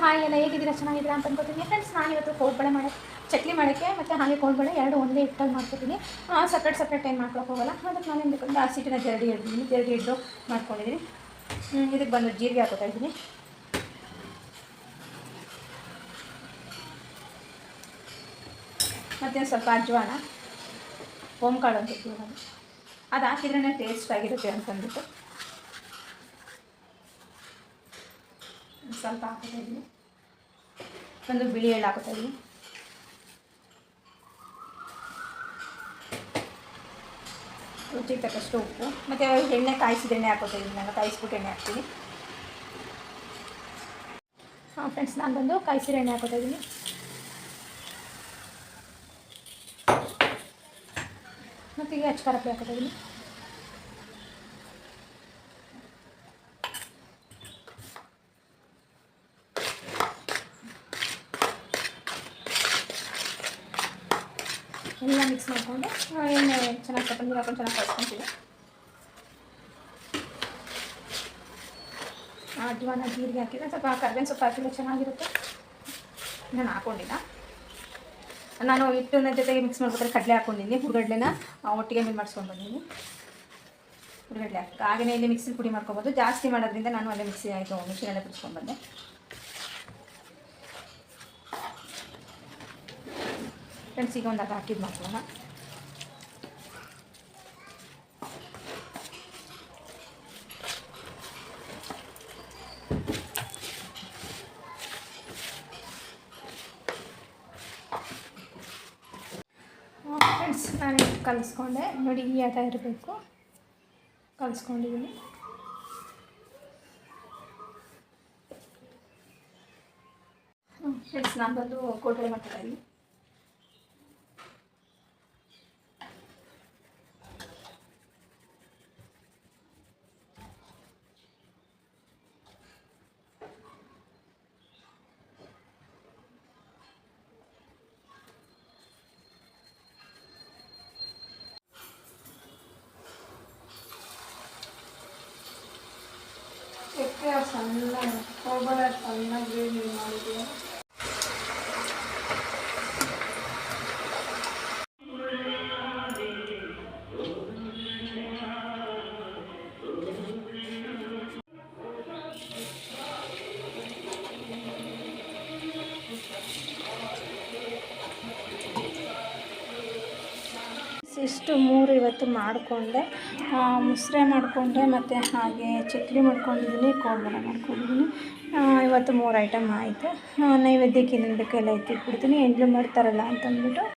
Hi ಎಲ್ಲ ಹೇಗಿದ್ದೀರಾ? ಚೆನ್ನಾಗಿದ್ದೀರಾ ಅಂತ ಅನ್ಕೋತೀನಿ. ಫ್ರೆಂಡ್ಸ್ ನಾನು ಇವತ್ತು ಕೋಡ್ಬಳೆ ಮಾಡಿ ಚಟ್ಲಿ ಮಾಡೋಕ್ಕೆ ಮತ್ತು ಹಾಗೆ ಕೋಡ್ಬಳೆ ಎರಡು ಒಂದೇ ಇಟ್ಟಾಗಿ ಮಾಡ್ಕೊತೀನಿ. ಸಪ್ರೇಟ್ ಸಪ್ರೇಟ್ ಏನು ಮಾಡ್ಕೊಳಕ್ಕೆ ಹೋಗಲ್ಲ. ಅದಕ್ಕೆ ನಾನು ಏನು ಬೇಕಂದ್ರೆ ಆ ಸೀಟಿನ ಜರಡಿ ಹಿಡಿದಿದ್ದೀನಿ ಜರಡಿ ಹಿಡಿದು ಮಾಡ್ಕೊಂಡಿದ್ದೀನಿ ಇದಕ್ಕೆ ಬಂದು ಜೀರಿಗೆ ಹಾಕೋತಾ ಇದ್ದೀನಿ. ಮತ್ತು ಸ್ವಲ್ಪ ಅಜ್ವಾನ ಓಂಕಾಳು ಅಂತ ಅದು ಹಾಕಿದ್ರೇ ಟೇಸ್ಟ್ ಆಗಿರುತ್ತೆ ಅಂತಂದ್ಬಿಟ್ಟು ಸ್ವಲ್ಪ ಹಾಕೋತಾ ಇದ್ದೀನಿ. ಒಂದು ಬಿಳಿ ಎಳ್ಳು ಹಾಕೋತಾ ಇದ್ದೀನಿ. ರುಚಿಗೆ ತಕ್ಕಷ್ಟು ಉಪ್ಪು. ಮತ್ತು ಎಣ್ಣೆ ಕಾಯಿಸಿದ ಎಣ್ಣೆ ಹಾಕೋತಾ ಇದ್ದೀನಿ. ನಾನು ಕಾಯಿಸ್ಬಿಟ್ಟು ಎಣ್ಣೆ ಹಾಕ್ತೀನಿ. ಹಾಂ ಫ್ರೆಂಡ್ಸ್ ನಾನು ಬಂದು ಕಾಯಿಸಿದ ಎಣ್ಣೆ ಹಾಕೋತಾ ಇದ್ದೀನಿ. ಮತ್ತು ಈಗ ಪುಡಿ ಹಾಕೋತಾ ಇದ್ದೀನಿ. ಎಲ್ಲ ಮಿಕ್ಸ್ ಮಾಡಿಕೊಂಡು ಎಣ್ಣೆ ಚೆನ್ನಾಗಿ ಸ್ವಲ್ಪ ನೀರು ಹಾಕೊಂಡು ಚೆನ್ನಾಗಿ ಕಳ್ಸ್ಕೊತೀವಿ ಅಜ್ವಾನ ಜೀರಿಗೆ ಹಾಕಿದ್ರೆ ಸ್ವಲ್ಪ ಕರ್ಬೇವಿನ ಸೊಪ್ಪು ಹಾಕಿದ್ರೆ ಚೆನ್ನಾಗಿರುತ್ತೆ. ನಾನು ಹಾಕೊಂಡಿಲ್ಲ ನಾನು ಹಿಟ್ಟಿನ ಜೊತೆಗೆ ಮಿಕ್ಸ್ ಮಾಡ್ಬೇಕಾದ್ರೆ ಕಡಲೆ ಹಾಕೊಂಡಿದ್ದೀನಿ ಹುಡುಗಡ್ಲೆನ ಒಟ್ಟಿಗೆ ಮಿಲ್ ಮಾಡಿಸ್ಕೊಂಡು ಬಂದಿದ್ದೀನಿ ಹುಡುಗಡ್ಲೆ ಹಾಕಿ ಹಾಗೆಯೇ ಇಲ್ಲಿ ಮಿಕ್ಸಿಲಿ ಪುಡಿ ಮಾಡ್ಕೊಬೋದು. ಜಾಸ್ತಿ ಮಾಡೋದ್ರಿಂದ ನಾನು ಅಲ್ಲೇ ಮಿಕ್ಸಿ ಆಯಿತು ಮಿಕ್ಸಿನಲ್ಲೇ ಬಿಡಿಸ್ಕೊಂಡು ಬಂದೆ. ಫ್ರೆಂಡ್ಸ್ ಒಂದು ಅದು ಹಾಕಿದ್ದು ಫ್ರೆಂಡ್ಸ್ ನಾನು ಕಲಿಸ್ಕೊಂಡೆ. ನೋಡಿ, ಈ ಆತ ಇರಬೇಕು. ಕಲಿಸ್ಕೊಂಡಿದ್ದೀನಿ ಫ್ರೆಂಡ್ಸ್ ನಾನು ಬಂದು ಕೋಟೆ ಮಾಡ್ತಾ ಸಣ್ಣ ಕೊಬ್ಬರಿ ಸಣ್ಣ ಇಷ್ಟು ಮೂರು ಇವತ್ತು ಮಾಡಿಕೊಂಡೆ. ಮುಸ್ರೆ ಮಾಡಿಕೊಂಡೆ, ಮತ್ತು ಹಾಗೆ ಚಕ್ಲಿ ಮಾಡ್ಕೊಂಡಿದ್ದೀನಿ ಕೋಡ್ಬಳೆ ಮಾಡ್ಕೊಂಡಿದ್ದೀನಿ. ಇವತ್ತು ಮೂರು ಐಟಮ್ ಆಯಿತು. ನೈವೇದ್ಯಕ್ಕೆ ಏನೇನು ಬೇಕೋ ಎಲ್ಲ ಎತ್ತಿಟ್ಬಿಡ್ತೀನಿ. ಎಂಡ್ಲು ಮಾಡ್ತಾರಲ್ಲ ಅಂತಂದ್ಬಿಟ್ಟು.